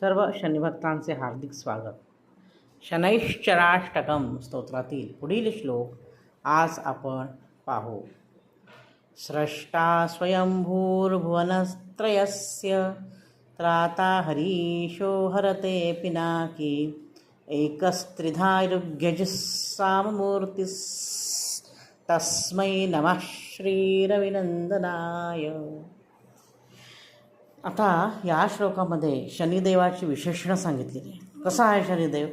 सर्व शनिभक्तांचे हार्दिक स्वागत. शनैश्चराष्टकम स्तोत्रातील पुढील श्लोक आज आपण पाहू. स्रष्टा स्वयंभूर्भुवनत्रयस्य त्राता हरीशो हरते पिनाकी एकस्त्रिधायुग्यजिस्सामूर्तिस् तस्मै नमः श्रीरविनन्दनाय. आता या श्लोकामध्ये शनिदेवाची विशेषणं सांगितलेली आहे कसा आहे शनिदेव?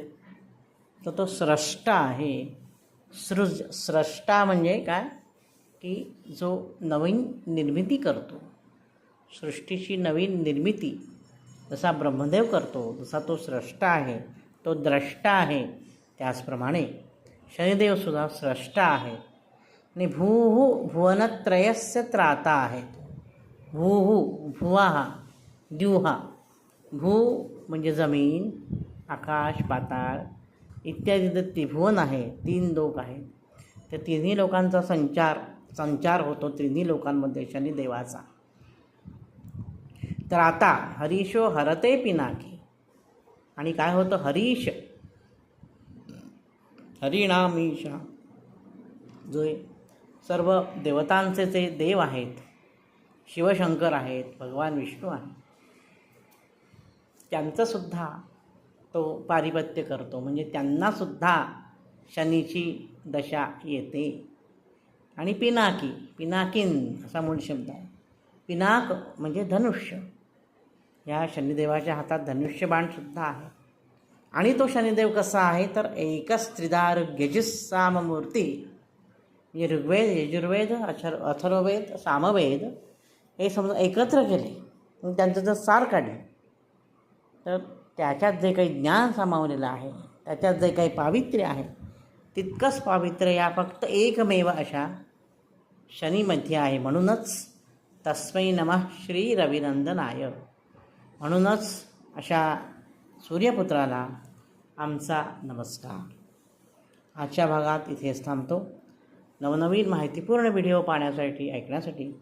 तर तो स्रष्टा आहे. सृज स्रष्टा म्हणजे काय? की जो नवीन निर्मिती करतो. सृष्टीची नवीन निर्मिती जसा ब्रह्मदेव करतो जसा तो स्रष्टा आहे तो द्रष्टा आहे. त्याचप्रमाणे शनिदेवसुद्धा स्रष्टा आहे. आणि भू भुवनत्रयस्य त्राता आहेत. भूहू भुवाहा द्युहा भू म्हणजे जमीन आकाश पाताळ इत्यादी जे त्रिभुवन आहे तीन लोक आहेत. त्या तिन्ही लोकांचा संचार संचार होतो तिन्ही लोकांमध्ये शनिदेवाचा तर आता हरीशो हरते पिनाकी. आणि काय होतं? हरीश. हरिणामीशा. जो सर्व देवतांचे जे देव आहेत शिवशंकर आहेत भगवान विष्णू आहेत. त्यांचंसुद्धा तो पारिपत्य करतो. म्हणजे त्यांनासुद्धा शनीची दशा येते. आणि पिनाकी पिनाकिन असा मूळ शब्द आहे. पिनाक म्हणजे धनुष्य. या शनिदेवाच्या हातात धनुष्यबाणसुद्धा आहे. आणि तो शनिदेव कसा आहे? तर एकच त्रिदार मूर्ती म्हणजे ऋग्वेद यजुर्वेद अथर अथर्ववेद सामवेद हे समजा एकत्र केले. त्यांचं जर सार काढले तर त्याच्यात जे काही ज्ञान सामावलेलं आहे त्याच्यात जे काही पावित्र्य आहे तितकंच पावित्र्य या फक्त एकमेव अशा शनीमध्ये आहे. म्हणूनच तस्मै नमः श्री रविनंदनाय. म्हणूनच अशा सूर्यपुत्राला आमचा नमस्कार. आजच्या भागात इथेच थांबतो. नवनवीन माहितीपूर्ण व्हिडिओ पाहण्यासाठी ऐकण्यासाठी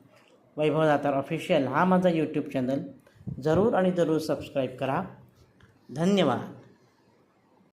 वैभव दातार ऑफिशियल हा माझा यूट्यूब चॅनल जरूर आणि जरूर सबस्क्राईब करा. धन्यवाद.